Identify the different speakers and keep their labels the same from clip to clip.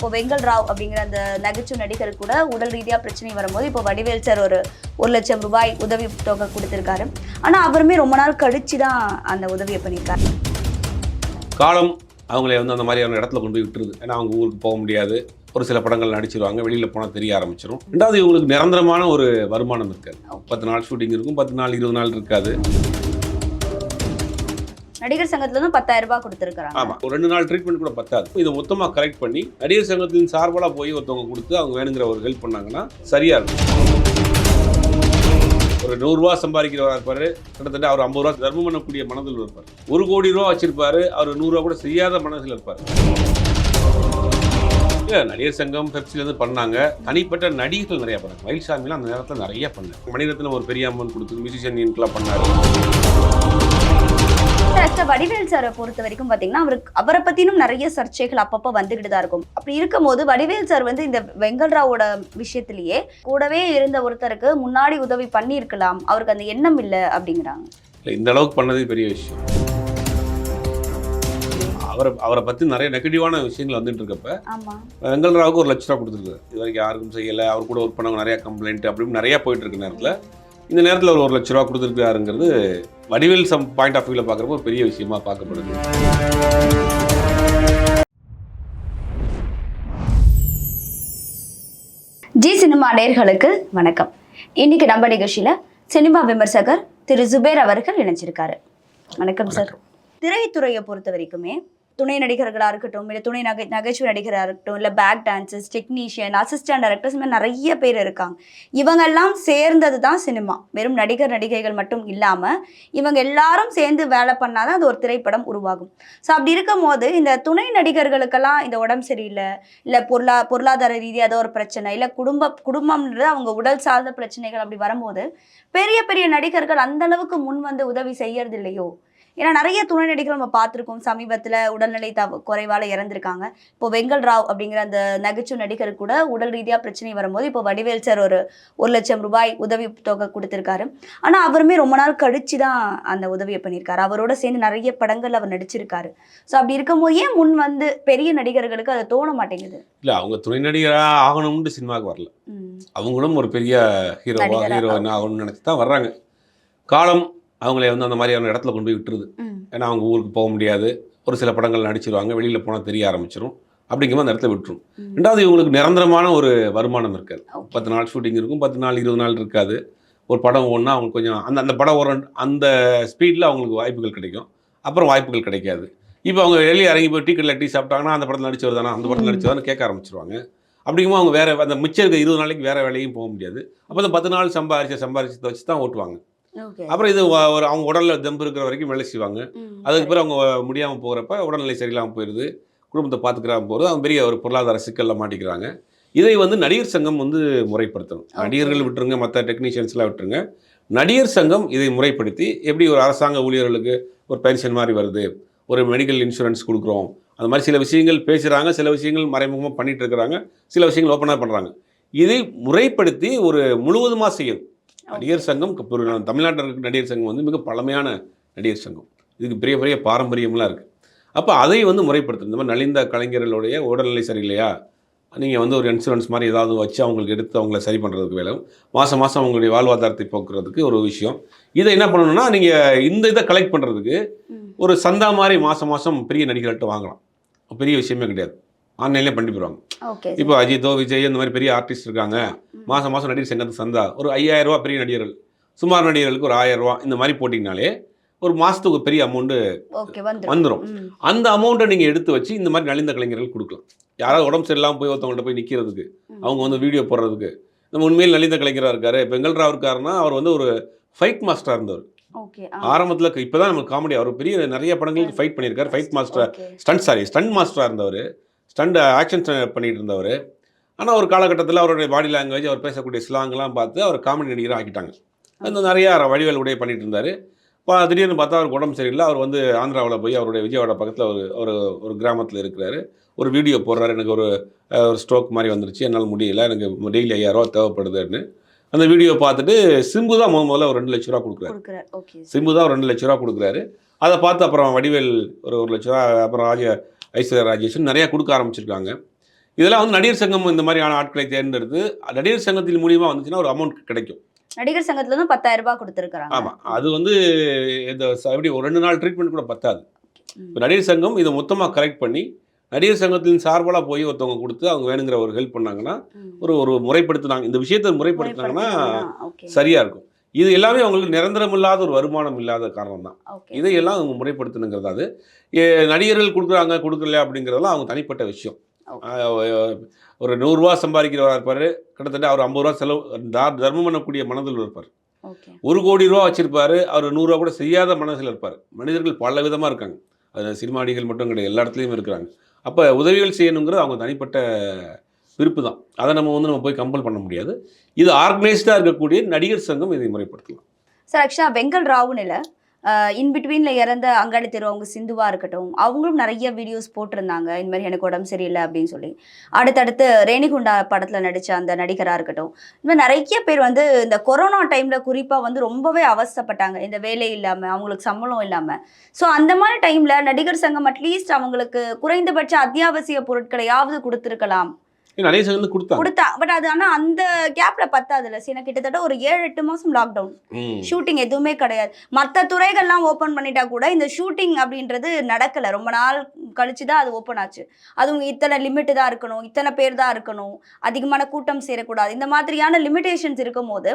Speaker 1: இப்போ வெங்கல் ராவ் அப்படிங்கிற அந்த நகைச்சுவை நடிகர் கூட உடல் ரீதியாக பிரச்சனை வரும்போது இப்போ வடிவேல் சார் ஒரு ஒரு லட்சம் ரூபாய் உதவி தொகை கொடுத்துருக்காரு. ஆனால் அவருமே ரொம்ப நாள் கழிச்சு தான் அந்த உதவியை பண்ணியிருக்காரு.
Speaker 2: காலம் அவங்களே வந்து அந்த மாதிரியான இடத்துல கொண்டு போய் விட்டுருது. ஏன்னா அவங்க ஊருக்கு போக முடியாது. ஒரு சில படங்கள் நடிச்சிருவாங்க. வெளியில் போனால் தெரிய ஆரம்பிச்சிடும் ரெண்டாவது இவங்களுக்கு நிரந்தரமான ஒரு வருமானம் இருக்காது. பத்து நாள் ஷூட்டிங் இருக்கும். பத்து நாள் இருபது நாள் இருக்காது.
Speaker 1: நடிகர் சங்கத்துல இருந்து பத்தாயிரம் ரூபாய் கொடுத்துருக்காங்க
Speaker 2: ஆமாம் ஒரு ரெண்டு நாள் ட்ரீட்மெண்ட் கூட பத்தாது. இதை மொத்தமாக கரெக்ட் பண்ணி நடிகர் சங்கத்தின் சார்பாக போய் ஒருத்தவங்க கொடுத்து அவங்க வேணுங்கிற ஒரு ஹெல்ப் பண்ணாங்கன்னா சரியாக இருக்கும். ஒரு நூறுரூவா சம்பாதிக்கிறவராக இருப்பார். கிட்டத்தட்ட அவர் ஐம்பது ரூபா தர்மம் பண்ணக்கூடிய மனதில் இருப்பார். ஒரு கோடி ரூபா வச்சிருப்பார். அவர் நூறுரூவா கூட செய்யாத மனதில் இருப்பார். இல்லை நடிகர் சங்கம் பெப்சிலேருந்து பண்ணாங்க. தனிப்பட்ட நடிகர்கள் நிறைய பண்ணாங்க. மயில்சாமிலாம் அந்த நேரத்தில் நிறைய பண்ணாங்க மணிரத்னம் ஒரு பெரிய அம்மன் கொடுத்து மியூசிஷியன் யூனிட்லாம் பண்ணாரு.
Speaker 1: வடிவேல் சாரை பொறுத்த வரைக்கும் பார்த்தீங்கன்னா அவருக்கு அவரை பற்றினும் நிறைய சர்ச்சைகள் அப்பப்போ வந்துக்கிட்டு தான் இருக்கும். அப்படி இருக்கும்போது வடிவேல் சார் வந்து இந்த வெங்கல்ராவோட விஷயத்திலேயே கூடவே இருந்த ஒருத்தருக்கு முன்னாடி உதவி பண்ணியிருக்கலாம் அவருக்கு அந்த எண்ணம் இல்லை அப்படிங்கிறாங்க.
Speaker 2: இல்லை இந்த அளவுக்கு பண்ணது பெரிய விஷயம். அவரை அவரை பற்றி நிறைய நெகட்டிவான விஷயங்கள் வந்துட்டு இருக்கப்ப வெங்கல்ராவுக்கு ஒரு லட்ச ரூபா கொடுத்துருக்காரு. இது வரைக்கும் யாருக்கும் செய்யலை. அவர் கூட ஒர்க் பண்ணவங்க நிறைய கம்ப்ளைண்ட் அப்படின்னு நிறைய போயிட்டு இருக்க நேரத்தில் இந்த நேரத்தில் அவர் ஒரு லட்ச ரூபா கொடுத்துருக்காருங்கிறது வடிவேல் சம் பாயிண்ட் ஆஃப் வியூவில் பார்க்குறப்போ ஒரு பெரிய விஷயமா பார்க்கப்படுது.
Speaker 1: ஜி சினிமா நேயர்களுக்கு வணக்கம். இன்னைக்கு நம்ம நிகழ்ச்சியில சினிமா விமர்சகர் திரு. ஜுபேர் அவர்கள் இணைஞ்சிருக்காரு. வணக்கம் சார். திரைத்துறையை பொறுத்த வரைக்குமே துணை நடிகர்களாக இருக்கட்டும் இல்லை துணை நகை நகைச்சுவை நடிகராக இருக்கட்டும் இல்லை back dancers technician assistant directors மாதிரி நிறைய பேர் இருக்காங்க. இவங்கெல்லாம் சேர்ந்தது தான் சினிமா வெறும் நடிகர் நடிகைகள் மட்டும் இல்லாமல் இவங்க எல்லாரும் சேர்ந்து வேலை பண்ணாதான் அது ஒரு திரைப்படம் உருவாகும். ஸோ அப்படி இருக்கும் போது இந்த துணை நடிகர்களுக்கெல்லாம் இந்த உடம்பு சரியில்லை இல்லை பொருளா பொருளாதார ரீதியாக ஏதோ ஒரு பிரச்சனை இல்லை குடும்ப குடும்பம்ன்றது அவங்க உடல் சார்ந்த பிரச்சனைகள் அப்படி வரும்போது பெரிய பெரிய நடிகர்கள் அந்த அளவுக்கு முன் வந்து உதவி செய்யறது இல்லையோ ஏன்னா நிறைய துணை நடிகர்கள் நம்ம பார்த்துருக்கோம். சமீபத்தில் உடல்நிலை தவ குறைவால் இறந்துருக்காங்க. இப்போ வெங்கல் ராவ் அப்படிங்கிற அந்த நகைச்சுவை நடிகர் கூட உடல் ரீதியாக பிரச்சனை வரும்போது இப்போ வடிவேல் சார் ஒரு ஒரு லட்சம் ரூபாய் உதவி தொகை கொடுத்துருக்காரு. ஆனால் அவருமே ரொம்ப நாள் கழிச்சு தான் அந்த உதவியை பண்ணியிருக்காரு. அவரோட சேர்ந்து நிறைய படங்கள் அவர் நடிச்சிருக்காரு. ஸோ அப்படி இருக்கும்போது ஏன் முன் வந்து பெரிய நடிகர்களுக்கு அது தோண மாட்டேங்குது?
Speaker 2: இல்லை அவங்க துணை நடிகராக ஆகணும்னு சினிமாவுக்கு வரல. அவங்களும் ஒரு பெரிய ஹீரோவா
Speaker 1: நடிகரா.
Speaker 2: ஹீரோயின் ஆகணும்னு நினச்சி தான் வர்றாங்க. காலம் அவங்களே வந்து அந்த மாதிரியான இடத்துல கொண்டு போய் விட்டுருது. ஏன்னா அவங்க ஊருக்கு போக முடியாது. ஒரு சில படங்கள் நடிச்சிருவாங்க வெளியில் போனால் தெரிய ஆரம்பிச்சிடும் அப்படிங்கும்போது அந்த இடத்துல விட்டுரும். ரெண்டாவது இவங்களுக்கு நிரந்தரமான ஒரு வருமானம் இருக்காது. பத்து நாள் ஷூட்டிங் இருக்கும் பத்து நாள் இருபது நாள் இருக்காது. ஒரு படம் ஒன்றா அவங்க கொஞ்சம் அந்த அந்த படம் ஒரு அந்த ஸ்பீடில் அவங்களுக்கு வாய்ப்புகள் கிடைக்கும். அப்புறம் வாய்ப்புகள் கிடைக்காது. இப்போ அவங்க வெளியே இறங்கி போய் டீ கடையில் டீ சாப்பிட்டாங்கன்னா அந்த படத்தில் நடிச்சவர் தானே அந்த படத்தில்
Speaker 1: ம்.
Speaker 2: நடிச்சவர்னு கேட்க ஆரம்பிச்சிருவாங்க. அப்படிங்கும்போது அவங்க வேற அந்த மிச்சம் இருக்க இருபது நாளைக்கு வேற வேலையும் போக முடியாது. அப்போ அந்த பத்து நாள் சம்பாரிச்ச சம்பாரிச்சதை வச்சு தான் ஓட்டுவாங்க. அப்புறம் இது ஒரு அவங்க உடலில் தெம்பு இருக்கிற வரைக்கும் வேலை செய்வாங்க. அதுக்கு பிறகு அவங்க முடியாமல் போகிறப்ப உடல்நிலை சரியில்லாமல் போயிடுது குடும்பத்தை பார்த்துக்கிறாம போகிறது அவங்க பெரிய ஒரு பொருளாதார சிக்கலில் மாட்டிக்கிறாங்க. இதை வந்து நடிகர் சங்கம் வந்து முறைப்படுத்தணும். நடிகர்கள் விட்டுருங்க மற்ற டெக்னீஷியன்ஸ்லாம் விட்டுருங்க. நடிகர் சங்கம் இதை முறைப்படுத்தி எப்படி ஒரு அரசாங்க ஊழியர்களுக்கு ஒரு பென்ஷன் மாதிரி வருது ஒரு மெடிக்கல் இன்சூரன்ஸ் கொடுக்குறோம். அந்த மாதிரி சில விஷயங்கள் பேசுகிறாங்க சில விஷயங்கள் மறைமுகமாக பண்ணிட்டு இருக்கிறாங்க சில விஷயங்கள் ஓப்பனாக பண்ணுறாங்க இதை முறைப்படுத்தி ஒரு முழுவதுமாக செய்யும் நடிகர் சங்கம் தமிழ்நாட்டில் இருக்க நடிகர் சங்கம் வந்து மிக பழமையான நடிகர் சங்கம். இதுக்கு பெரிய பெரிய பாரம்பரியம்லாம் இருக்குது அப்போ அதை வந்து முறைப்படுத்தணும் இந்த மாதிரி நலிந்த கலைஞர்களுடைய உடல்நிலை சரியில்லையா? நீங்கள் வந்து ஒரு இன்சூரன்ஸ் மாதிரி ஏதாவது வச்சு அவங்களுக்கு எடுத்து அவங்கள சரி பண்ணுறதுக்கு வேலை. மாதம் மாதம் அவங்களுடைய வாழ்வாதாரத்தை போக்குறதுக்கு ஒரு விஷயம். இதை என்ன பண்ணணும்னா நீங்கள் இந்த இதை கலெக்ட் பண்ணுறதுக்கு. ஒரு சந்தா மாதிரி மாதம் மாதம் பெரிய நடிகர்கள்ட்ட வாங்கலாம். பெரிய விஷயமே கிடையாது. ஆன்லைன்லேயே பண்ணி போடுவாங்க.
Speaker 1: Okay.
Speaker 2: இப்போ அஜித்தோ விஜய் இந்த மாதிரி பெரிய ஆர்டிஸ்ட் இருக்காங்க. மாதம் மாதம் நடிகர் சங்கத்துக்கு சந்தா. ஒரு ஐயாயிரம் ரூபாய் பெரிய நடிகர்கள். சுமார் நடிகர்களுக்கு ஒரு ஆயிரம் இந்த மாதிரி போட்டிங்கனாலே ஒரு மாதத்துக்கு பெரிய அமௌண்ட்டு. வந்துடும். அந்த அமௌண்ட்டை நீங்கள் எடுத்து வச்சு இந்த மாதிரி நலிந்த கலைஞர்கள் கொடுக்கலாம். யாராவது உடம்பு சரியில்லாமல் போய் ஒருத்தவங்கள்ட்ட போய் நிற்கிறதுக்கு. அவங்க வந்து வீடியோ போடுறதுக்கு. நம்ம உண்மையில் நலிந்த கலைஞராக இருக்காரு. பெங்கல்ரா இருக்காருன்னா அவர் வந்து ஒரு ஃபைட் மாஸ்டராக இருந்தவர். ஆரம்பத்தில் இப்போ தான் நமக்கு காமெடி அவர் பெரிய நிறைய படங்களுக்கு ஃபைட் பண்ணியிருக்காரு. Fight master. Stunt sorry stunt மாஸ்டராக இருந்தவர். ஸ்டண்ட் ஆக்ஷன் பண்ணிட்டு இருந்தவர் ஆனால் ஒரு காலகட்டத்தில் அவருடைய பாடி லாங்குவேஜ் அவர் பேசக்கூடிய ஸ்லாங்லாம் பார்த்து அவர் காமெடி நடிகராக ஆக்கிட்டாங்க. அந்த நிறையா வடிவேல் உடைய பண்ணிட்டு இருந்தார் இப்போ திடீர்னு பார்த்தா அவருக்கு உடம்பு சரியில்லை. அவர் வந்து ஆந்திராவில் போய் அவருடைய விஜயவாடா பக்கத்தில் ஒரு ஒரு ஒரு கிராமத்தில் இருக்கிறாரு. ஒரு வீடியோ போடுறாரு. எனக்கு ஒரு ஒரு ஸ்ட்ரோக் மாதிரி வந்துருச்சு. என்னால் முடியல. எனக்கு டெய்லி ஐயாயிரரூவா தேவைப்படுதுன்னு. அந்த வீடியோ பார்த்துட்டு சிம்பு தான் முத முதல்ல ஒரு ரெண்டு லட்ச ரூபா கொடுக்குறாரு. சிம்பு தான் ஒரு ரெண்டு லட்ச ரூபா கொடுக்குறாரு. அதை பார்த்து அப்புறம் வடிவேல் ஒரு ஒரு லட்ச ரூபா அப்புறம் ராஜ ஐஸ்வர்யா ராஜேஷன் நிறையா கொடுக்க ஆரம்பிச்சிருக்காங்க. இதெல்லாம் வந்து நடிகர் சங்கம் இந்த மாதிரியான ஆட்களை தேர்ந்தெடுத்து நடிகர் சங்கத்தின் மூலியமா வந்துச்சுன்னா ஒரு அமௌண்ட் கிடைக்கும்.
Speaker 1: நடிகர் சங்கத்துல இருந்து பத்தாயிரம் ரூபாய் கொடுத்துருக்காங்க
Speaker 2: ஆமா. அது வந்து இந்த எப்படி ஒரு ரெண்டு நாள் ட்ரீட்மெண்ட் கூட பத்தாது. நடிகர் சங்கம் இதை மொத்தமாக கரெக்ட் பண்ணி நடிகர் சங்கத்தின் சார்பலாக போய் ஒருத்தவங்க கொடுத்து அவங்க வேணுங்கிற ஒரு ஹெல்ப் பண்ணாங்கன்னா ஒரு ஒரு முறைப்படுத்தினாங்க. இந்த விஷயத்தை முறைப்படுத்தினாங்கன்னா சரியா இருக்கும். இது எல்லாமே அவங்களுக்கு நிரந்தரம் இல்லாத ஒரு வருமானம் இல்லாத காரணம் தான் இதையெல்லாம் அவங்க முறைப்படுத்தணுங்கிறது அது. நடிகர்கள் கொடுக்குறாங்க கொடுக்கல அப்படிங்கிறதெல்லாம் அவங்க தனிப்பட்ட விஷயம். ஒரு நூறுரூவா சம்பாதிக்கிறவராக இருப்பார். கிட்டத்தட்ட அவர் ஐம்பது ரூபா செலவு தார் தர்மம் பண்ணக்கூடிய மனதில் இருப்பார். ஒரு கோடி ரூபா வச்சிருப்பாரு. அவர் நூறுரூவா கூட செய்யாத மனசில் இருப்பார். மனிதர்கள் பல விதமாக இருக்காங்க. அது சினிமா நடிகர்கள் மட்டும் கிடையாது எல்லா இடத்துலையும் இருக்கிறாங்க. அப்போ உதவிகள் செய்யணுங்கிறது அவங்க தனிப்பட்ட விருப்பு தான் அதை நம்ம வந்து நம்ம போய் கம்பல் பண்ண முடியாது. இது ஆர்கனைஸ்டாக இருக்கக்கூடிய நடிகர் சங்கம் இதை முறைப்படுத்தலாம்.
Speaker 1: சார் ஆக்சுவலாக வெங்கல் ராவுனில் இன்பிட்வீனில் இன் பிட்வீனில் இறந்த அங்காடி தெரு அவங்க சிந்துவாக இருக்கட்டும் அவங்களும் நிறைய வீடியோஸ் போட்டிருந்தாங்க. இந்த மாதிரி எனக்கு உடம்பு சரியில்லை அப்படின்னு சொல்லி. அடுத்தடுத்து ரேணிகுண்டா படத்தில் நடித்த அந்த நடிகராக இருக்கட்டும் இந்த மாதிரி நிறைய பேர் வந்து இந்த கொரோனா டைமில் குறிப்பாக வந்து ரொம்பவே அவஸ்தைப்பட்டாங்க. இந்த வேலை இல்லாமல் அவங்களுக்கு சம்பளம் இல்லாமல் ஸோ அந்த மாதிரி டைமில் நடிகர் சங்கம் அட்லீஸ்ட் அவங்களுக்கு குறைந்தபட்ச அத்தியாவசிய பொருட்களையாவது கொடுத்துருக்கலாம்.
Speaker 2: நிறைய சங்கம் வந்து கொடுத்தாங்க.
Speaker 1: கொடுத்தா பட் அது ஆனால் அந்த கேப்பில் பத்தாதுல்ல. சீனா கிட்டத்தட்ட ஒரு ஏழு எட்டு மாதம் லாக்டவுன். ஷூட்டிங் எதுவுமே கிடையாது. மற்ற துறைகள்லாம் ஓப்பன் பண்ணிட்டா கூட இந்த ஷூட்டிங் அப்படின்றது நடக்கல. ரொம்ப நாள் கழிச்சு தான் அது ஓப்பன் ஆச்சு. அதுவும் இத்தனை லிமிட்டு தான் இருக்கணும் இத்தனை பேர் தான் இருக்கணும் அதிகமான கூட்டம் சேரக்கூடாது. இந்த மாதிரியான லிமிடேஷன்ஸ் இருக்கும்போது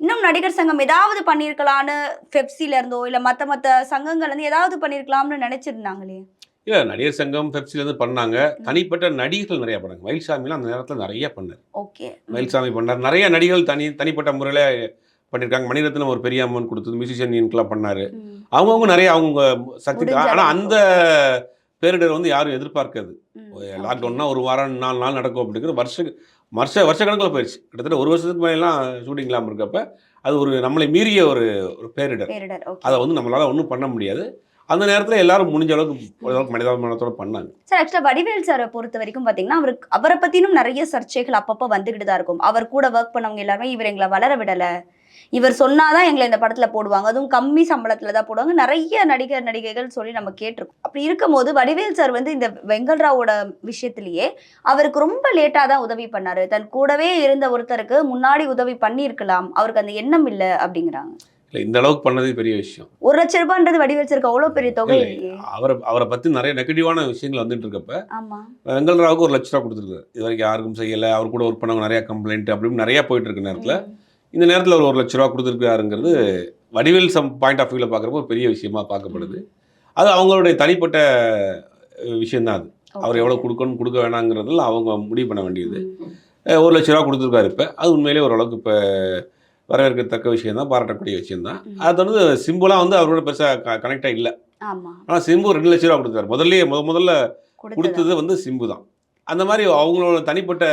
Speaker 1: இன்னும் நடிகர் சங்கம் ஏதாவது பண்ணியிருக்கலான்னு ஃபெப்சில இருந்தோ இல்லை மற்ற மற்ற சங்கங்கள்ல இருந்து ஏதாவது பண்ணியிருக்கலாம்னு நினைச்சிருந்தாங்களே?
Speaker 2: இல்லை நடிகர் சங்கம் பெப்சிலேருந்து பண்ணாங்க. தனிப்பட்ட நடிகர்கள் நிறைய பண்ணாங்க. மயில்சாமிலாம் அந்த நேரத்தில் நிறைய பண்ணார்.
Speaker 1: ஓகே.
Speaker 2: மயில்சாமி பண்ணார். நிறைய நடிகர்கள் தனி தனிப்பட்ட முறையில் பண்ணியிருக்காங்க மணிரத்னம் ஒரு பெரிய அம்மன் கொடுத்தது. மியூசிஷியன் யூனிட்லாம் பண்ணார் அவங்கவுங்க நிறைய அவங்க சக்தி ஆனால். அந்த பேரிடர் வந்து யாரும் எதிர்பார்க்காது. லாக்டவுன்னா ஒரு வாரம் நாலு நாள் நடக்கும் அப்படிங்கிற வருஷ வருஷ வருஷக்கணக்கில் போயிடுச்சு கிட்டத்தட்ட ஒரு வருஷத்துக்கு மேலாம் ஷூட்டிங் இல்லாமல் இருக்கப்ப அது ஒரு நம்மளை மீறிய ஒரு ஒரு பேரிடர். அதை வந்து நம்மளால் ஒன்றும் பண்ண முடியாது. அந்த நேரத்தில் எல்லாரும் முடிஞ்ச அளவுக்கு ஓரளவுக்கு மனிதாபிமானத்தோட பண்ணாங்க.
Speaker 1: சார் ஆக்சுவலாக வடிவேல் சாரை பொறுத்த வரைக்கும் பார்த்தீங்கன்னா அவருக்கு அவரை பற்றினும் நிறைய சர்ச்சைகள் அப்பப்போ வந்துக்கிட்டு தான் இருக்கும். அவர் கூட ஒர்க் பண்ணவங்க எல்லாருமே இவர் எங்களை வளர விடலை. இவர் சொன்னாதான் எங்களை இந்த படத்தில் போடுவாங்க. அதுவும் கம்மி சம்பளத்தில் தான் போடுவாங்க. நிறைய நடிகர் நடிகைகள் சொல்லி நம்ம கேட்டிருக்கோம். அப்படி இருக்கும்போது வடிவேல் சார் வந்து இந்த வெங்கல்ராவோட விஷயத்திலேயே அவருக்கு ரொம்ப லேட்டாக தான் உதவி பண்ணாரு. தன் கூடவே இருந்த ஒருத்தருக்கு முன்னாடி உதவி பண்ணியிருக்கலாம். அவருக்கு அந்த எண்ணம் இல்லை அப்படிங்கிறாங்க.
Speaker 2: இல்லை இந்த அளவுக்கு பண்ணதே பெரிய விஷயம்.
Speaker 1: ஒரு லட்ச ரூபான்றது வடிவேல் சாருக்கு அவ்வளோ பெரிய தொகை
Speaker 2: அவரை அவரை பற்றி நிறைய நெகட்டிவான விஷயங்கள் வந்துட்டு இருக்கப்ப
Speaker 1: ஆமா.
Speaker 2: வெங்கல்ராவுக்கு ஒரு லட்ச ரூபா கொடுத்துருக்காரு. இது வரைக்கும் யாருக்கும் செய்யலை அவர் கூட ஒர்க் பண்ணவங்க நிறைய கம்ப்ளைண்ட் அப்படின்னு நிறைய போயிட்டு இருக்க நேரத்தில். இந்த நேரத்தில் அவர் ஒரு லட்ச ரூபா கொடுத்துருக்காருங்கிறது வடிவேல் சம் பாயிண்ட் ஆஃப் வியூவில் பார்க்குறப்போ ஒரு பெரிய விஷயமா பார்க்கப்படுது. அது அவங்களுடைய தனிப்பட்ட விஷயம்தான் அது. அவர் எவ்வளோ கொடுக்கணும் கொடுக்க வேணாங்கிறதுல அவங்க முடிவு பண்ண வேண்டியது. ஒரு லட்ச ரூபா கொடுத்துருக்காரு இப்போ. அது உண்மையிலேயே ஓரளவுக்கு இப்போ வரவேற்கத்தக்க விஷயம் தான் பாராட்டக்கூடிய விஷயம் தான். அது வந்து சிம்பிளாக வந்து அவரோட பெருசாக கனெக்டாக இல்லை. ஆனால் சிம்பு ரெண்டு லட்ச ரூபா கொடுத்தாரு. முதல்லயே முத முதல்ல
Speaker 1: கொடுத்தது.
Speaker 2: வந்து சிம்பு தான். அந்த மாதிரி அவங்களோட தனிப்பட்ட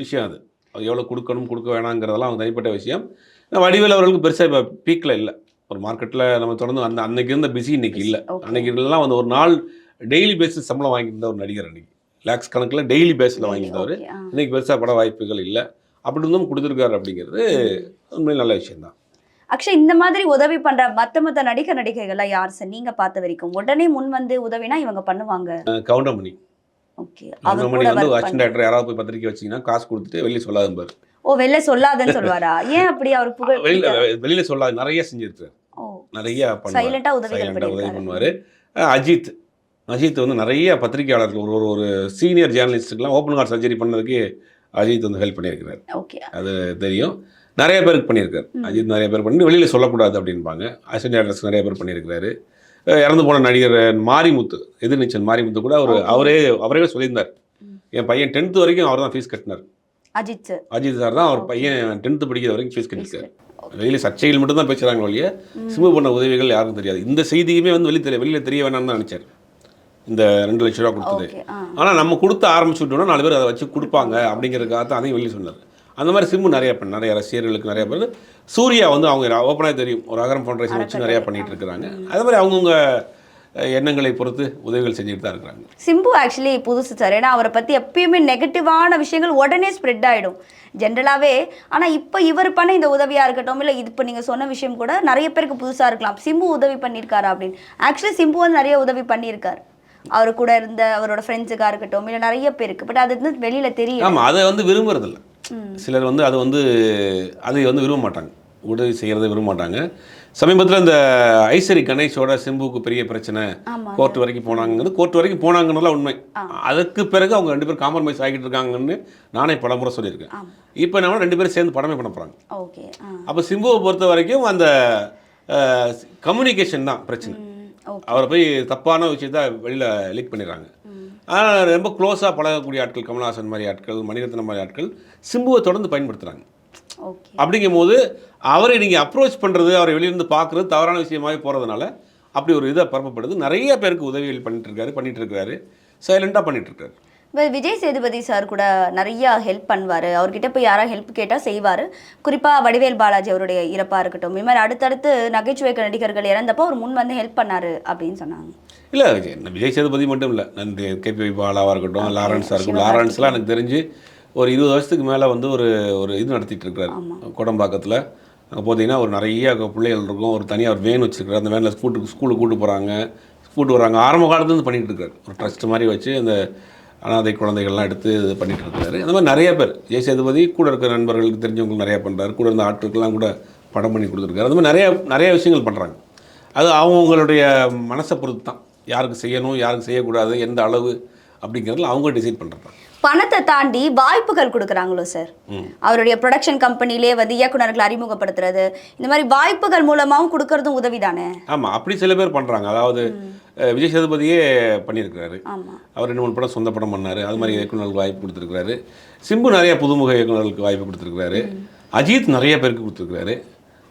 Speaker 2: விஷயம் அது. அது எவ்வளோ கொடுக்கணும் கொடுக்க வேணாங்கிறதெல்லாம் அவங்க தனிப்பட்ட விஷயம். வடிவேல் அவர்களுக்கு பெருசாக இப்போ பீக்கில் இல்லை. ஒரு மார்க்கெட்டில் நம்ம தொடர்ந்து அந்த அன்னைக்கு இருந்த பிஸி இன்னைக்கு இல்லை. அன்னைக்கு எல்லாம் வந்து ஒரு நாள் டெய்லி பேஸிஸ் சம்பளம் வாங்கியிருந்த ஒரு நடிகர் அன்னைக்கு. லேக்ஸ் கணக்கில் டெய்லி பேஸில் வாங்கியிருந்தவர். இன்னைக்கு பெருசாக பட வாய்ப்புகள் இல்லை. அப்படி இருந்தும் கொடுத்துருக்காரு அப்படிங்கிறது உண்மையில் நல்ல விஷயம் தான்
Speaker 1: அக்ஷய் இந்த மாதிரி உதவி பண்ற மத்த மத்த நடிகர் நடிகைகள்லாம் யார் சார்? நீங்க பார்த்த வரைக்கும். உடனே முன் வந்து உதவினா இவங்க பண்ணுவாங்க?
Speaker 2: கவுண்டமணி.
Speaker 1: ஓகே. அவர் கூட
Speaker 2: வந்து
Speaker 1: work
Speaker 2: அசிஸ்டன்ட்
Speaker 1: பண்ண-
Speaker 2: டைரக்டர் யாராவது போய் பத்திரிக்கை வச்சிங்கன்னா காசு கொடுத்துட்டு வெளியே சொல்லாதும்பாரு
Speaker 1: ஓ வெளில சொல்லாதன்னு சொல்வாரா ஏன் அப்படி அவர் புகழ்
Speaker 2: வெளியில வெளியில சொல்லாது நிறைய செஞ்சிருக்காரு.
Speaker 1: ஓ
Speaker 2: நிறைய பண்ணுவார்.
Speaker 1: சைலண்டா உதவிகள்
Speaker 2: சைலண்டாக உதவி பண்ணுவார். அஜித். அஜித் வந்து நிறைய பத்திரிகையாளர்கள் ஒரு ஒரு ஒரு சீனியர் ஜேர்னலிஸ்ட்டுக்கெலாம் ஓப்பன் ஹார்ட் சர்ஜரி பண்ணதுக்கு அஜித் வந்து ஹெல்ப் பண்ணியிருக்கிறார்.
Speaker 1: ஓகே.
Speaker 2: அது தெரியும். நிறைய பேருக்கு பண்ணியிருக்காரு. அஜித் நிறைய பேர் பண்ணி வெளியில் சொல்லக்கூடாது அப்படின்பாங்க. அசிஸ்டன்ட் டேரக்டர்ஸ் நிறைய பேர் பண்ணியிருக்கிறாரு. இறந்து போன நடிகர் மாரிமுத்து எதிர்நீச்சல் மாரிமுத்து கூட அவர். அவரே அவரே சொல்லியிருந்தார். என் பையன் டென்த்து வரைக்கும் அவர் தான் ஃபீஸ் கட்டினார்.
Speaker 1: அஜித் சார்.
Speaker 2: அஜித் சார் தான் அவர். பையன் டென்த்து படிக்கிற வரைக்கும் ஃபீஸ் கட்டிருக்காரு வெளியில் சர்ச்சைகள் மட்டும் தான் பேசுகிறாங்க ஒழிய சிம்பு பண்ண உதவிகள் யாருக்கும் தெரியாது. இந்த செய்தியுமே வந்து வெளியே தெரிய வெளியில் தெரிய வேணாம்னு தான் நினச்சார். இந்த ரெண்டு லட்ச ரூபா கொடுத்தது. ஆனால் நம்ம கொடுத்து ஆரம்பிச்சுட்டோம்னா நாலு பேர் அதை வச்சு கொடுப்பாங்க அப்படிங்கிறதுக்காக தான் அதையும் வெளியே சொன்னார். அந்த மாதிரி சிம்பு நிறைய பண்ண நிறைய ரசிகர்களுக்கு நிறைய பேர். சூர்யா வந்து அவங்க ஓப்பனாக தெரியும். ஒரு அகரம் ஃபவுண்டேஷன் வச்சு நிறைய பண்ணிட்டு இருக்கிறாங்க. அதே மாதிரி அவங்கவுங்க எண்ணங்களை பொறுத்து உதவிகள் செஞ்சுட்டு தான் இருக்கிறாங்க.
Speaker 1: சிம்பு ஆக்சுவலி புதுசு சார் ஏன்னா அவரை பற்றி எப்பயுமே நெகட்டிவான விஷயங்கள் உடனே ஸ்ப்ரெட் ஆகிடும் ஜென்ரலாகவே ஆனால் இப்போ இவர் பண்ண இந்த உதவியாக இருக்கட்டும் இல்லை இது இப்போ நீங்கள் சொன்ன விஷயம் கூட நிறைய பேருக்கு புதுசாக இருக்கலாம். சிம்பு உதவி பண்ணியிருக்காரா அப்படின்னு. ஆக்சுவலி சிம்பு வந்து நிறைய உதவி பண்ணியிருக்காரு. அவர் கூட இருந்த அவரோட ஃப்ரெண்ட்ஸுக்காக இருக்கட்டும் இல்லை நிறைய பேருக்கு. பட் அது வந்து வெளியில தெரியும்
Speaker 2: ஆமாம் அதை வந்து விரும்புறதில்ல. சிலர் வந்து அதை வந்து அதை வந்து விரும்ப மாட்டாங்க. உதவி செய்கிறத விரும்ப மாட்டாங்க. சமீபத்தில் இந்த ஐஸ்வரி கணேஷோட சிம்புவுக்கு பெரிய பிரச்சனை. கோர்ட் வரைக்கும் போனாங்கிறது கோர்ட் வரைக்கும் போனாங்கன்றதுலாம் உண்மை. அதுக்கு பிறகு அவங்க ரெண்டு பேரும் காம்ப்ரமைஸ் ஆகிட்டு இருக்காங்கன்னு நானே பலமுறை சொல்லியிருக்கேன்.
Speaker 1: ஆமா.
Speaker 2: இப்போ நம்ம ரெண்டு பேரும் சேர்ந்து படமே பண்ண போகிறாங்க அப்போ சிம்புவை பொறுத்த வரைக்கும் அந்த கம்யூனிகேஷன் தான் பிரச்சனை. அவரை போய் தப்பான விஷயத்த வெளியில் லீக் பண்ணிடுறாங்க. ஆனால் ரொம்ப க்ளோஸாக பழகக்கூடிய ஆட்கள் கமல்ஹாசன் மாதிரி ஆட்கள் மணிரத்னம் மாதிரி ஆட்கள் சிம்புவை தொடர்ந்து பயன்படுத்துகிறாங்க
Speaker 1: ஓகே.
Speaker 2: அப்படிங்கும்போது அவரை நீங்கள் அப்ரோச் பண்ணுறது அவரை வெளியிருந்து பார்க்குறது தவறான விஷயமாவே போகிறதுனால அப்படி ஒரு இதை பரப்பப்படுது. நிறைய பேருக்கு உதவிகள் பண்ணிட்டு இருக்காரு பண்ணிட்டு இருக்காரு சைலண்டாக பண்ணிட்டு இருக்காரு.
Speaker 1: இப்போ விஜய் சேதுபதி சார் கூட நிறைய ஹெல்ப் பண்ணுவார். அவர்கிட்ட போய் யாராவது ஹெல்ப் கேட்டால் செய்வார். குறிப்பாக வடிவேல் பாலாஜி அவருடைய இறப்பாக இருக்கட்டும். இது மாதிரி அடுத்தடுத்து நகைச்சுவை நடிகர்கள் இறந்தப்போ அவர் முன் வந்து ஹெல்ப் பண்ணாரு அப்படின்னு சொன்னாங்க.
Speaker 2: இல்லை விஜய் இந்த விஜய் சேதுபதி மட்டும் இல்லை. நன்றி கேபி பாலாவாக இருக்கட்டும் லாரன்ஸாக இருக்கட்டும் லாரன்ஸ்லாம் எனக்கு தெரிஞ்சு ஒரு இருபது வருஷத்துக்கு மேலே வந்து ஒரு ஒரு இது நடத்திட்டு இருக்கிறாரு. கோடம்பாக்கத்தில். அங்கே பார்த்தீங்கன்னா ஒரு நிறைய பிள்ளைகள் இருக்கும். ஒரு தனியாக ஒரு வேன் வச்சிருக்காரு அந்த வேனில் ஸ்கூலுக்கு ஸ்கூலுக்கு கூட்டு போகிறாங்க கூட்டு வராங்க ஆரம்ப காலத்துலேருந்து பண்ணிட்டு இருக்காரு. ஒரு ட்ரஸ்ட் மாதிரி வச்சு அந்த அனாதை குழந்தைகள்லாம் எடுத்து இது பண்ணிகிட்டு இருக்காரு அந்த மாதிரி நிறைய பேர் ஜெய் சேதுபதி கூட இருக்கிற நண்பர்களுக்கு தெரிஞ்சவங்களுக்கு நிறைய பண்ணுறாரு கூட இருந்த ஆட்களுக்கெல்லாம் கூட படம் பண்ணி கொடுத்துருக்காரு. அந்த மாதிரி நிறைய நிறைய விஷயங்கள் பண்ணுறாங்க அது அவங்களுடைய மனசை பொறுத்து தான் யாருக்கு செய்யணும் யாருக்கு செய்யக்கூடாது எந்த அளவு அப்படிங்கிறதுல அவங்க டிசைட் பண்ணுறாங்க
Speaker 1: பணத்தை தாண்டி வாய்ப்புகள் கொடுக்குறாங்களோ சார் அவருடைய ப்ரொடக்ஷன் கம்பெனிலே வந்து இயக்குனர்களை அறிமுகப்படுத்துறது இந்த மாதிரி வாய்ப்புகள் மூலமாகவும் கொடுக்கறதும் உதவி தானே
Speaker 2: ஆமாம் அப்படி சில பேர் பண்ணுறாங்க அதாவது விஜய் சேதுபதியே பண்ணியிருக்கிறாரு. அவர் ரெண்டு மூணு படம் சொந்த படம் பண்ணார். அது மாதிரி இயக்குனர்களுக்கு வாய்ப்பு கொடுத்துருக்காரு சிம்பு நிறைய புதுமுக இயக்குனர்களுக்கு வாய்ப்பு கொடுத்துருக்காரு அஜித் நிறைய பேருக்கு கொடுத்துருக்காரு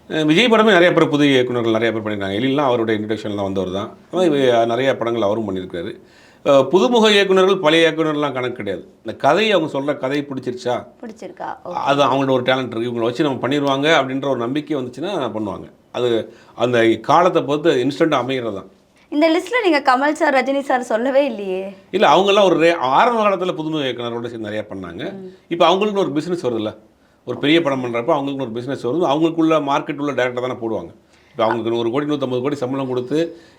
Speaker 2: அஹ், விஜய் படமே நிறைய பேர் புது இயக்குனர்கள் நிறைய பேர் பண்ணியிருக்காங்க. எல்லாம் அவருடைய இன்ட்ரடக்ஷனில் வந்தவர் தான். நிறைய படங்கள் அவரும் பண்ணியிருக்காரு புதுமுக இயக்குனர்கள் பழைய இயக்குனர்லாம் கணக்கு கிடையாது. இந்த கதையை அவங்க சொல்கிற கதை பிடிச்சிருச்சா?
Speaker 1: பிடிச்சிருக்கா?
Speaker 2: அது அவங்களோட ஒரு டேலண்ட் இருக்குது இவங்களை வச்சு நம்ம பண்ணிடுவாங்க அப்படின்ற ஒரு நம்பிக்கை வந்துச்சுன்னா பண்ணுவாங்க. அது அந்த காலத்தை பொறுத்து இன்ஸ்டண்ட்டாக அமைகிறது தான்
Speaker 1: இந்த லிஸ்ட்ல நீங்க கமல் சார் ரஜினி சார் சொல்லவே இல்லையே.
Speaker 2: இல்லை அவங்கெல்லாம் ஒரு ஆரம்ப காலத்தில் புதுமுக இயக்குனரோட சேர்ந்து நிறையா பண்ணாங்க. இப்போ அவங்களுக்குன்னு ஒரு பிஸ்னஸ் வருதுல்ல. ஒரு பெரிய படம் பண்ணுறப்ப அவங்களுக்கு ஒரு பிஸ்னஸ் வருது. அவங்களுக்குள்ள மார்க்கெட் உள்ள டேரக்டர் தானே போடுவாங்க. இப்போ அவங்களுக்கு ஒரு கோடி நூற்றம்பது கோடி சம்பளம் கொடுத்து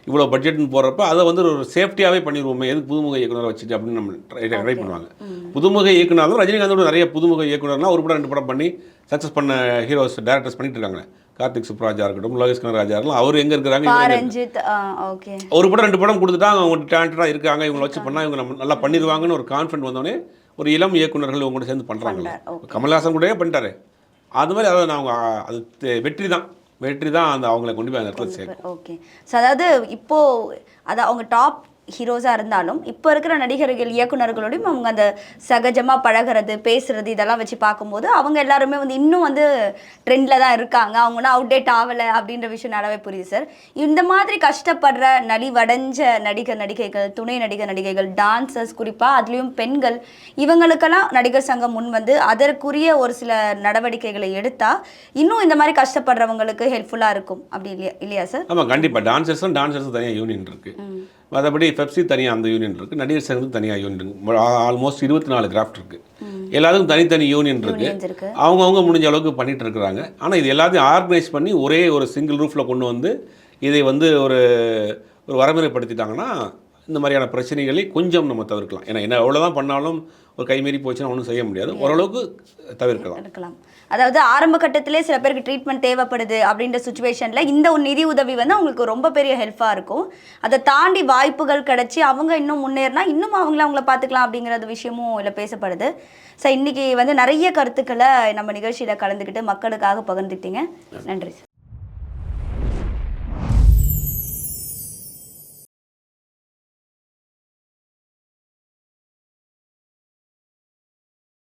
Speaker 2: இவ்வளோ பட்ஜெட்னு போடுறப்ப அதை வந்து ஒரு சேஃப்டியாகவே பண்ணிடுவோமே. எதுக்கு புதுமுக இயக்குனரை வச்சுட்டு அப்படின்னு நம்ம ட்ரை பண்ணுவாங்க. புதுமுக இயக்குனரும் ரஜினிகாந்தோட நிறைய புதுமுக இயக்குனர்லாம் ஒரு படம் ரெண்டு படம் பண்ணி சக்ஸஸ் பண்ண ஹீரோஸ் டேரக்டர்ஸ் பண்ணிட்டு இருக்காங்க. கார்த்திக் சுப்ராஜா இருக்கட்டும் லோகேஷ் கனராஜா இருக்கலாம். அவர் எங்கே இருக்கிறாங்க? ஒரு படம் ரெண்டு படம் கொடுத்துட்டா அவங்க டேலண்டடாக இருக்காங்க. இவங்களை வச்சு பண்ணால் இவங்க நம்ம நல்லா பண்ணிடுவாங்கன்னு ஒரு கான்ஃபிடன்ட் வந்தோடனே ஒரு இளம் இயக்குனர்கள் இவங்க கூட சேர்ந்து பண்ணுறாங்க கமல்ஹாசன் கூடயே பண்ணிட்டாரு. அது மாதிரி அதை நான் அவங்க அது வெற்றி தான் வெற்றி தான் அந்த அவங்களை கொண்டு போய் அந்த இடத்துல சேர்க்கும்.
Speaker 1: ஓகே ஸோ அதாவது இப்போ அது அவங்க டாப் ஹீரோஸாக இருந்தாலும் இப்போ இருக்கிற நடிகர்கள் இயக்குனர்களோடையும் அவங்க அந்த சகஜமாக பழகுறது பேசுறது இதெல்லாம் வச்சு பார்க்கும்போது அவங்க எல்லாருமே வந்து இன்னும் வந்து ட்ரெண்டில் தான் இருக்காங்க. அவங்கன்னா அவுடேட் ஆகலை அப்படின்ற விஷயம் நல்லாவே புரியுது சார் இந்த மாதிரி கஷ்டப்படுற நலிவடைஞ்ச நடிகர் நடிகைகள் துணை நடிகர் நடிகைகள் டான்சர்ஸ் குறிப்பாக அதுலேயும் பெண்கள் இவங்களுக்கெல்லாம் நடிகர் சங்கம் முன் வந்து அதற்குரிய ஒரு சில நடவடிக்கைகளை எடுத்தால் இன்னும் இந்த மாதிரி கஷ்டப்படுறவங்களுக்கு ஹெல்ப்ஃபுல்லாக இருக்கும். அப்படி இல்லையா இல்லையா சார்
Speaker 2: ஆமாம் கண்டிப்பாக டான்சர்ஸும் டான்சர்ஸும் தனியாக யூனியன் இருக்குது மற்றபடி பெப்சி தனியாக அந்த யூனியன் இருக்குது நடிகர் சங்கத்துக்கு தனியாக யூனியன் ஆல்மோஸ்ட் இருபத்தி நாலு கிராஃப்ட் இருக்குது எல்லாத்துக்கும் தனித்தனி யூனியன் இருக்குது அவங்கவுங்க முடிஞ்ச அளவுக்கு பண்ணிட்டு இருக்கிறாங்க. ஆனால் இது எல்லாத்தையும் ஆர்கனைஸ் பண்ணி ஒரே ஒரு சிங்கிள் ரூஃபில் கொண்டு வந்து இதை வந்து ஒரு ஒரு வரமுறைப்படுத்திட்டாங்கன்னா இந்த மாதிரியான பிரச்சனைகளை கொஞ்சம் நம்ம தவிர்க்கலாம். ஏன்னா என்ன எவ்வளோதான் பண்ணாலும் ஒரு கைமீறி போச்சுன்னா ஒன்றும் செய்ய முடியாது. ஓரளவுக்கு தவிர்க்கலாம்.
Speaker 1: அதாவது ஆரம்ப கட்டத்திலே சில பேருக்கு ட்ரீட்மெண்ட் தேவைப்படுது அப்படின்ற சுச்சுவேஷனில் இந்த ஒரு நிதி உதவி வந்து அவங்களுக்கு ரொம்ப பெரிய ஹெல்ப்பாக இருக்கும். அதை தாண்டி வாய்ப்புகள் கிடச்சி அவங்க இன்னும் முன்னேறினா இன்னும் அவங்கள அவங்கள பார்த்துக்கலாம் அப்படிங்கிறது விஷயமும் இதில் பேசப்படுது. ஸோ இன்றைக்கி வந்து நிறைய கருத்துக்களை நம்ம நிகழ்ச்சியில் கலந்துக்கிட்டு மக்களுக்காக பகிர்ந்துக்கிட்டீங்க. நன்றி. சார்